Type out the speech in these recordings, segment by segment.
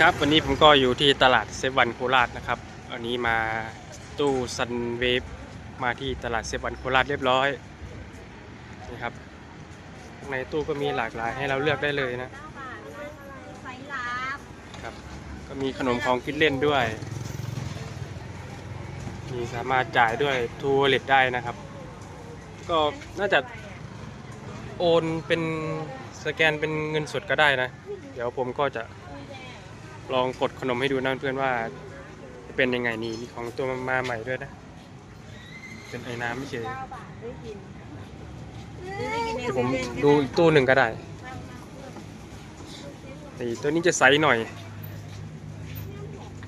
ครับวันนี้ผมก็อยู่ที่ตลาดเซวันโคราชนะครับวันนี้มาตู้ซันเวฟมาที่ตลาดเซวันโคราชเรียบร้อยนี่ครับในตู้ก็มีหลากหลายให้เราเลือกได้เลยนะ ครับ ก็มีขนมของกินเล่นด้วย มีสามารถจ่ายด้วยทูวเลตได้นะครับ ก็น่าจะโอนเป็นสแกนเป็นเงินสดก็ได้นะ เดี๋ยวผมก็จะ ลองกดขนมให้ดูนะเพื่อนว่าจะเป็นยังไงนี่มีของตัวมาใหม่ด้วยนะเป็นไอ้น้ำไม่เฉยเดี๋ยวผมดูอีกตู้หนึ่งก็ได้นี่ตัวนี้จะใสหน่อย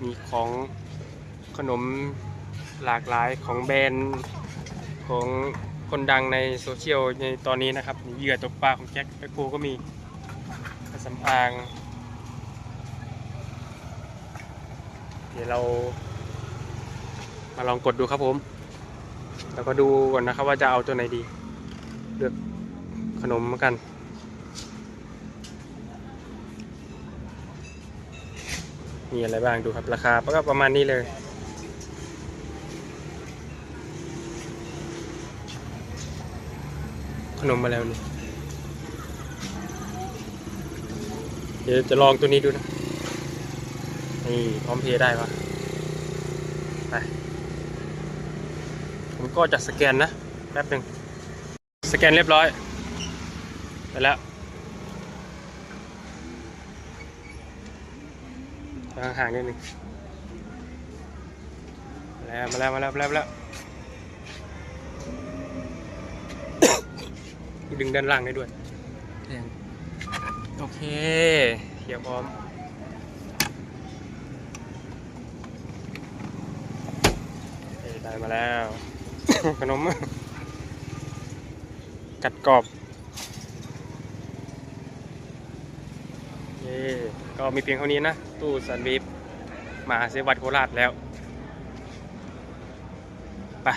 มีของขนมหลากหลายของแบรนด์ของคนดังในโซเชียลในตอนนี้นะครับเหยื่อตกปลาของแจ็คแป๊กโกก็มีกระสำอาง เดี๋ยวเรา มาลองกดดูครับผม แล้วก็ดูก่อนนะครับว่าจะเอาตัวไหนดี เลือกขนมมากันมีอะไรบ้างดูครับ ราคาก็ประมาณนี้เลย ขนมมาแล้วนี่ เดี๋ยวจะลองตัวนี้ดูนะ นี่พร้อมเพย์ได้ปะไปผมก็จะสแกนนะ แป๊บหนึ่งสแกนเรียบร้อย ไปแล้วห่างๆนิดนึงมาแล้วมาแล้วมาแล้วมาแล้วมาแล้วดึงด้านล่างได้ด้วย โอเคเขียวพร้อม โอเคได้ มาแล้ว ขนม กัดกรอบเย่ก็มีเพียงเท่านี้นะ ตู้สันบีฟมาเซวัดโคราชแล้ว ไป